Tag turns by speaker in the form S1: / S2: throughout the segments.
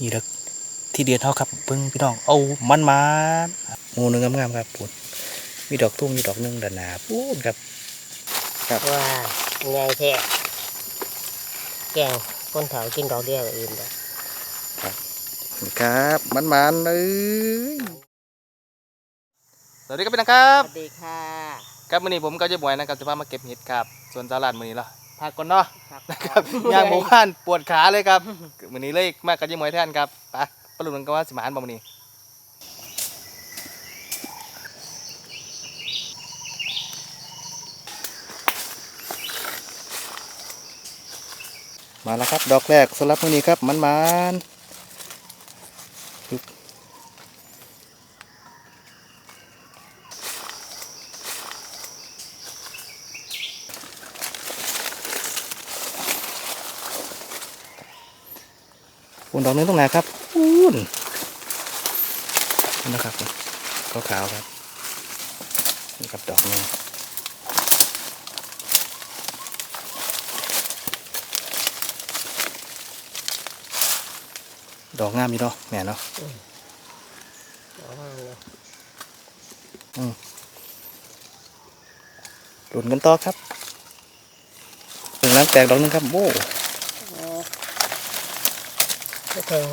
S1: นี่ละที่เดียนเท่าครับเพิ่งพี่น้องเอามันมาโมหนึงงามๆครับปุ่นมีดอกทุ่งมีดอกหนึงด้านหน้าปูนครับ
S2: ว่าไงแท้แกงคนเถากินดอกเดียวก็อิ่มแล้ว
S1: นี่ครับมันมันๆเลยสวัสดีครับพี่น้องครับ
S2: สวัสดีค่ะ
S1: ครับมื้อนี้ผมก็จะบวยนะครับจะพามาเก็บเห็ดครับ ส่วนสาลัดมื้อนี้ล่ะ พักก่อนเนาะ
S2: ครับ
S1: นะครับย่างหมู่บ้านปวดขาเลยครับมื้อนี้เลยมากกับยี่หมวยแทนครับไปปลุ้นกันว่าสิมาอันบ่มื้อนี้มาแล้วครับ ดอกแรกสำหรับมื้อนี้ครับมันมัน ปูนดอกนึงตรงไหนครับปูนนี่นะครับขาวๆครับนี่ครับดอกหนึงดอกงามอยู่เนาะแม่เนาะ
S2: เอามาเลย
S1: หลุนกันต่อครับถึงล้างแตกดอกหนึงครับโอ้
S2: ไม่ถึง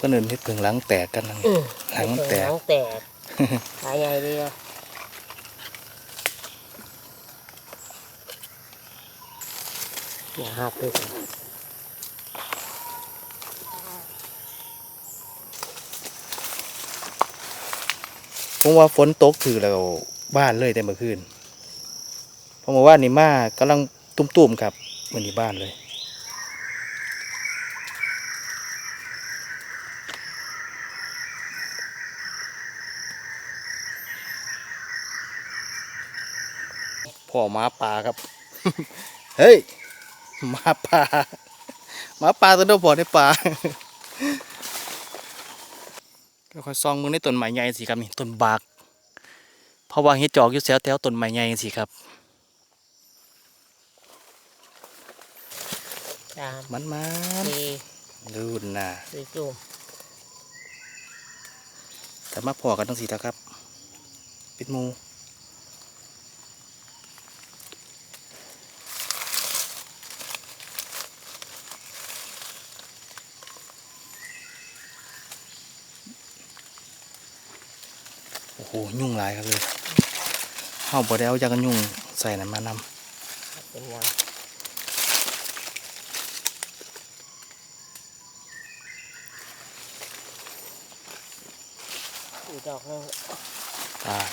S1: ก็เนินเฮ็ดถึงล้างแตกกันนั่น
S2: อืม
S1: หางมันแตก
S2: หางแตกขายใหญ่ดีอะอย่าหักเลย
S1: ผมว่าฝนตกถือแล้วบ้านเลยแต่เมื่อคืนเพราะว่านี่มากำลังตุ้มๆครับมันนี่บ้านเลย พ่อหมาป่าครับ เฮ้ยหมาป่าหมาป่าตัวเดียวพอในป่าก็ค่อยซองมือในต้นไม้ใหญ่สิครับนี่ต้นบากเพราะว่าเฮ็ดจอกอยู่แถวแถวต้นไม้ใหญ่สิครับ
S2: สาม
S1: มันมัน
S2: สี่
S1: ดูนน่ะ
S2: สี่จุ่ม
S1: แต่มาพอกันทั้งสี่แล้วครับ ปิดหมู โอ้โหยุ่งหลายครับเลยเฮาบ่ได้เอายากันยุ่งใส่นั่นมาน
S2: เป็นยังอีกดอกหนึงำ
S1: ตาย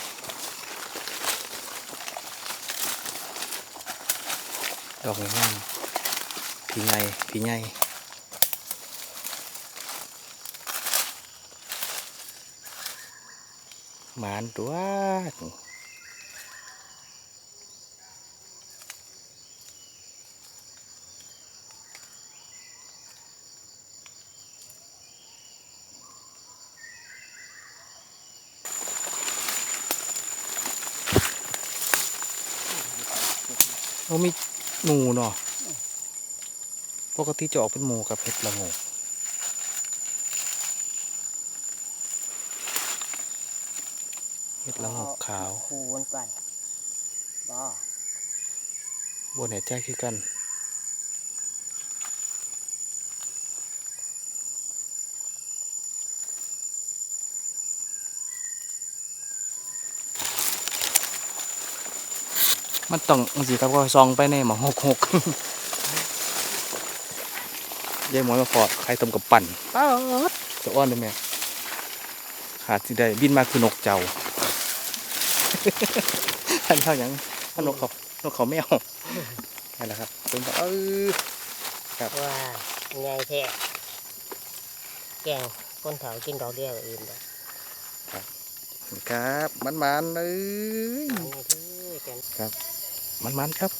S1: ดอกงามๆพี่ใหญ่พี่ หมานตัวเรามีหมูเนาะปกติจะออกเป็นหมูกับเห็ดละโง เห็ดละโงกขาว
S2: คูมันไปบ่
S1: บนเห็ดแจ้คือกันมันต้องมันสิครับก็ซองไปในหมอหกหกยายหมอนมาพอใครทำกับปั่นป๊าดจะอ้อนด้วยแม่ขาดสิได้บินมาคือนกเจ้า ท่านเท่าหยังท่านนกเขานกเขาแมวนั่นแหละครับเป็นแบบเออ
S2: ว่าไงแท้แกงคนเถากินดอกเดียวก็อิ่มแล้ว
S1: ครับมันมันๆเลย
S2: อันนี้คือแกง
S1: มันมันๆครับ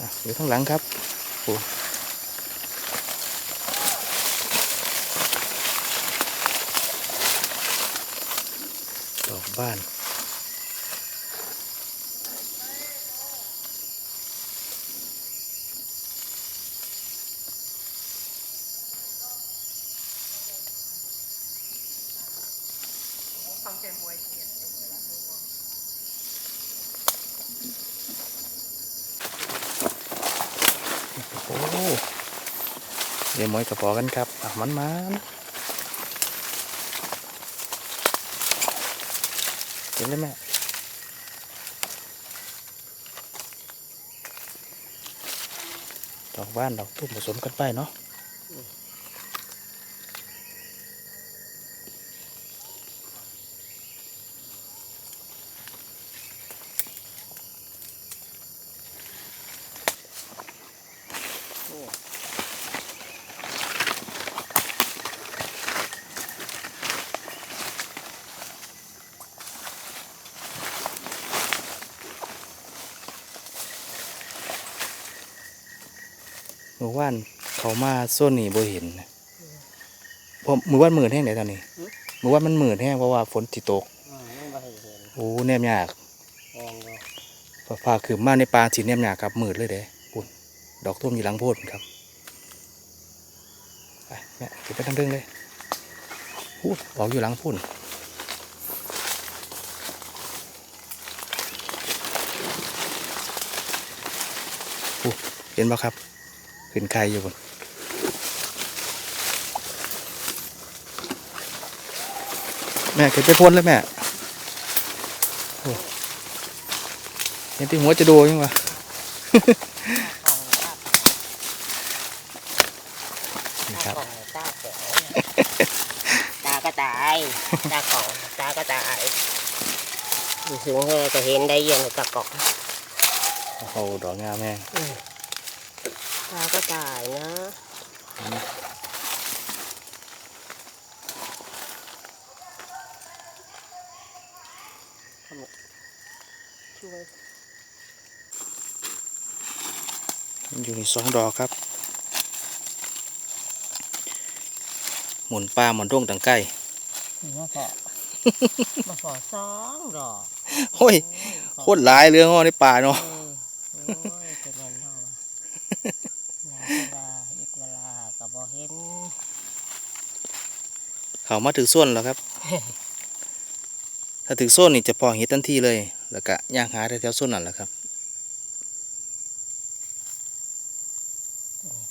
S1: อะอยู่ข้างหลังครับโอ้ บ้าน โอ้เดี๋ยวมอยกระปอกันครับมันมาน เห็นเลยแม่ดอกบ้านดอกตุ้มผสมกันไปเนาะ มื่อวานเขามาโซนนี่บ่เห็นนะเพราะมือวานมืดแห้งไหนตอนนี้มือวานมันมืดแห้งเพราะว่าฝนติตก
S2: อืมมันบ่ให้เห็น
S1: โอ้แนมยาก
S2: แอนอยู่
S1: ฟ้าฟ้าคือมาในป่าสีแนมยากครับมืดเลยเด้ปุ่นดอกท่วมอยู่หลังโพดครับไปแม่เก็บไปทั้งเรื่องเลยพูดออกอยู่หลังพุ่นอู้เห็นบ่ครับ ขึ้นไข่อยู่บนแม่เก็บไปพ่นเลยแม่โอ้เห็นที่หัวจะโดยังวะนี่ครับ
S2: ตาของตาแป๋วตาก็ตายตาของตาก็ตายดูสูงเลยจะเห็นได้เยังตะกอก
S1: โอ้โหดอกงามแม่
S2: อืมตาก็ตายนะช่วย
S1: อยู่ในสองดอกครับ หมุนปลาหมุนด้วงตังไก่
S2: มาขอมาขอสองดอก
S1: โอ้ยโคตรหลายเรื่องห้อในป่าเนาะ
S2: ห็น
S1: เขามาถึงส่วนแล้วครับ ถ้าถึงส่วนนี่จะพอเห็ดทันทีเลย แล้วก็ย่างหาแถวๆส่วนนั่นแหละครับ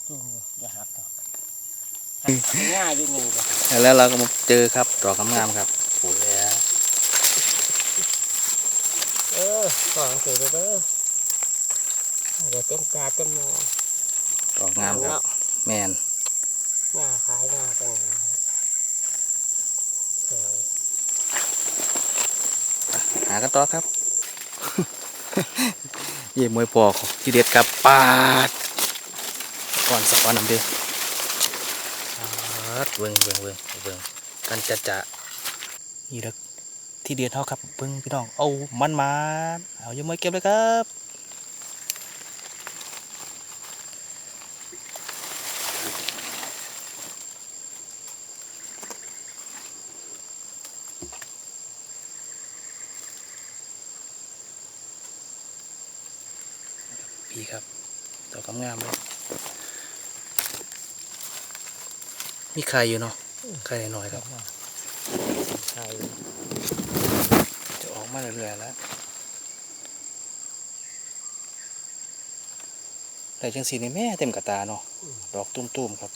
S2: จุ่มอยู่อย่าหักดอกง่ายอยู่นี่เลย
S1: แล้วเราก็มาเจอครับดอกงามๆครับโอ้แล้ว
S2: เออของสิเด้อเด้อเดี๋ยวเต็มตาเต็มมอง
S1: ดอกงามครับ แมน
S2: หน้าขายหน้าเป็นไงสวย
S1: หากันต่อครับ เยี่ยมวยปอกที่เด็ดครับปาดก่อนสักวันน้ำเดียวปาดเบิ่งเบิ่งเบิ่งเบิ่งกันจะจะนี่ละที่เด็ดเท่าครับเบิ่งพี่น้องเอามันมาเอาเยี่ยมวยเก็บเลยครับ พี่ครับดอกงามๆเลยมีใครอยู่เนาะใครหน่อยๆครับ
S2: ใช่
S1: จะออกมาเรื่อยๆแล้วแต่จังสีนี่แม่เต็มกระตาเนาะดอกตุ้มๆครับ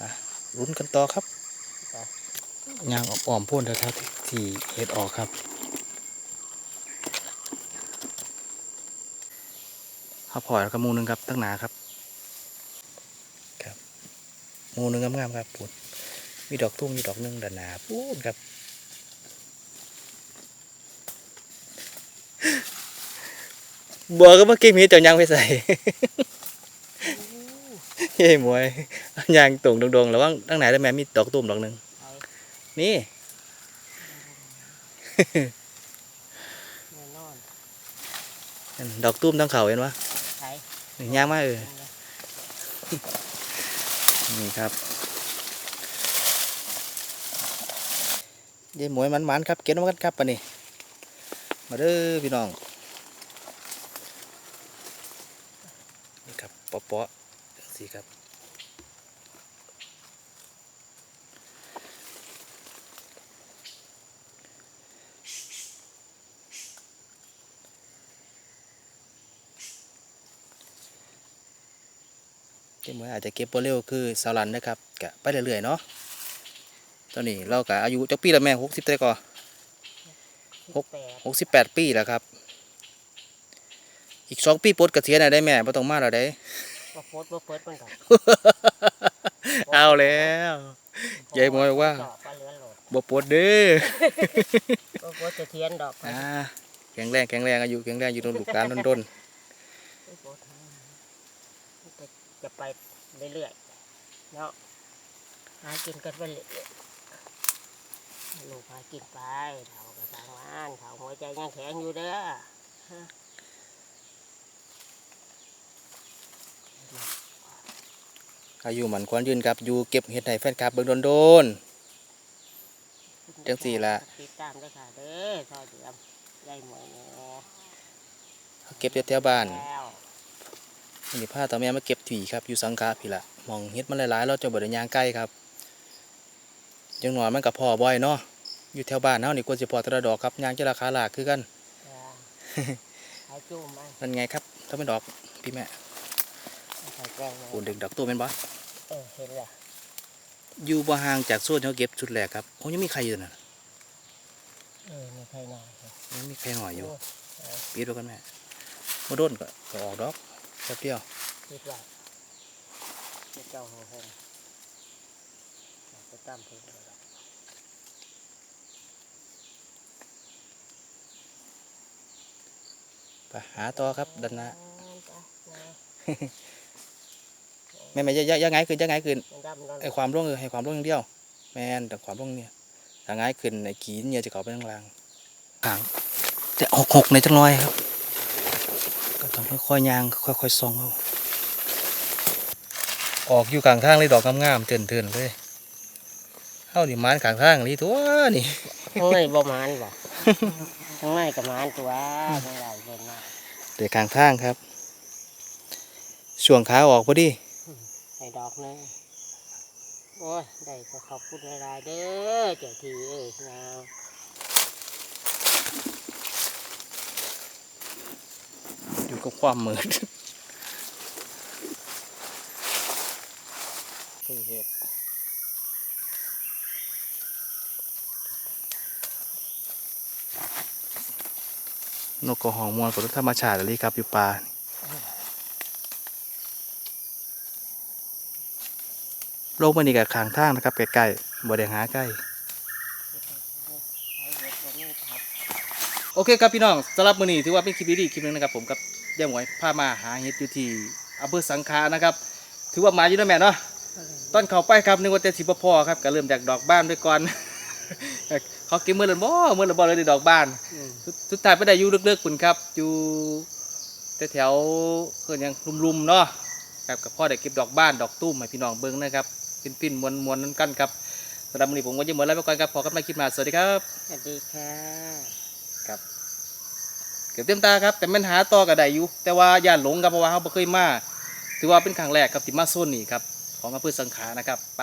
S1: อะรุ้นกันต่อครับยางอ้อมๆพ่นแถวๆที่ที่เห็ดออกครับ ข้าวพอยแล้วก็หมูหนึงครับตั้งหนาครับ ครับหมูหนึงงามๆครับปุ่นมีดอกตุ้มมีดอกหนึงด้านหนาปูนครับบัวก็มาเก็บมีเจ้ายังไปใส่เฮ้ยหมวยยางตุ่งดงๆแล้วว่าตั้งไหนแล้วแม่มีดอกตุ่มดอกหนึ่ง
S2: ใช่
S1: นี่
S2: แน่นอน
S1: ดอกตุ้มทั้งเขาเห็นวะ
S2: ใช่
S1: ยางมากเออ นี่ครับยายหมวยมันๆครับ เก็บมากันครับปะนี่มาเด้อพี่น้อง นี่ครับปาะๆจังสีครับ เก็บไว้อาจจะเก็บบ่เร็วคือสาวรันนะครับกะไปเรื่อยๆเนาะตอนนี้เรากะอายุจักปีแล้วแม่หกสิบเท่าไหร่ก่อหก
S2: แปด
S1: หกสิบแปดปีแล้วครับ อีกสองปีปลดเกษียณน่ะได้แม่บ่ต้องมาแล้วได้
S2: บ่โพสต์บ่เปิดมันดอก
S1: เอาแล้วยายหมวยบอกว่า
S2: ดอกปลาเหลือโหลด
S1: บ่ปลดเด้อ
S2: บ่โพสต์จะเทียนดอก
S1: อ่าแข็งแรงแข็งแรงอายุแข็งแรงอยู่ตรงลูกหลานดน
S2: บ่โพสต์ให้ จะไปเรื่อยๆเนาะหากินกันไปเรื่อยๆลูกหากินไปเฒ่าก็ทางบ้านเฒ่าหัวใจยังแข็งอยู่เด้อ
S1: ๆอายุหมันควรยืนครับอยู่เก็บเฮ็ดให้แฟนคลับเบิ่งโดนจังสี่ล่ะ
S2: ติดตามด้วยค่ะเด้อซอยเดือมยายหมวยเนี่ย
S1: ๆเก็บแถวๆบ้าน
S2: แล้ ว
S1: นี่พาตาแม่มาเก็บถี่ครับอยู่สังขะพี่ละมองเฮ็ดมันหลายๆเราจะบ่ได้ย่างใกล้ครับจังหน่อยมันก็พอบ่อยเนาะอยู่แถวบ้านเฮานี่ควรสิพอแตระดอกครับย่างจะราคาหลากคือกัน
S2: จ้าหายจุ่มมัน
S1: นั่นไงครับถ้าเป็นดอกพี่แม่
S2: ใส่แกล้งมัน
S1: ปูนเด็กดอกตัวแม่นบ่
S2: เออเห็นแล้ว
S1: อยู่บ่ห่างจากโซนที่เขาเก็บชุดแรกครับโอ้ยังมีใครอยู่นั่น
S2: เออมีใครหน่อย
S1: ยังมีใครหน่อยอยู่
S2: โเออ
S1: ปิดไว้กันแม่บ่โดนก็ก็ออกดอก แป๊บเดียว
S2: คิดว่าจะเจ้าหัวหงจะตั้มเพลงอะไรดอก
S1: ไปหาต่อครับดันหน้า
S2: จ้ะนะ
S1: แม่แม่อย่าอย่าอย่าไงายขึ้นอย่าไงายขึ้น
S2: มันดำนอน
S1: ให้ความร่วงคือให้ความร่วงอย่างเดียว แม่นแต่ความร่วงเนี่ยถ้าง่ายขึ้นไอ้ขีนเนี่ยจะเข้าไปข้างล่างหางแต่ออกหกในจังน้อยครับ ก็ต้องค่อยๆย่างค่อยๆส่องเอาออกอยู่กลางทางเลยดอกงามๆเตือนๆเลยเฮานี่มานกลางทางนี่ตัวนี่
S2: ข้างในบ่มานบ่ข้างในกับมานตัวข้างในเห็นมา
S1: แต่กลางทางครับช่วงขาออกพอดี
S2: ให้ดอกหนึงโอ้ยได้ก็ขอบคุณหลายๆเด้อเจ้าทีเอ้ยนาง
S1: อยู่กับความมืด
S2: คือเห็ด
S1: นกกระหองมวลกับธรรมชาติอะไรครับ อยู่ป่าโลกมันนี่กับขางทางนะครับใกล้ๆบ่ได้หาใกล้ โอเคครับพี่น้องสำหรับมือนี้ถือว่าเป็นคลิปดีๆคลิปหนึงนะครับผมกับ ย่าหมวยพามาหาเห็ดอยู่ที่อำเภอสังขะนะครับ ถือว่ามาอยู่นะแม่เนาะตอนเข้าไปครับนึกว่าแต่สิบ่พอครับก็เริ่มจากดอกบ้านด้วยก่อน เขาเก็บมือละบ่มือละบ่เลยได้ดอกบ้าน
S2: อืม
S1: สุดสุดท้ายไปได้อยู่เลิกๆคุณครับอยู่แถวๆเพื่อนยังลุมๆเนาะครับกับพ่อได้เก็บดอกบ้านดอกตุ้มให้พี่น้องเบิ้งนะครับฟินๆมวนๆนั่นกันครับสำหรับวันนี้ผมก็จะหมดแล้วไปก่อนครับพอกันใหม่คลิปหน้าสวัสดีครับ
S2: สวัสดีค่ะ
S1: เกือบเต็มตาครับแต่มันหาต่อก็ได้อยู่แต่ว่าย่านหลงครับเพราะว่าเขาบ่เคยมาถือว่าเป็นครั้งแรกครับที่มาโซนนี้ครับของอำเภอสังขานะครับไป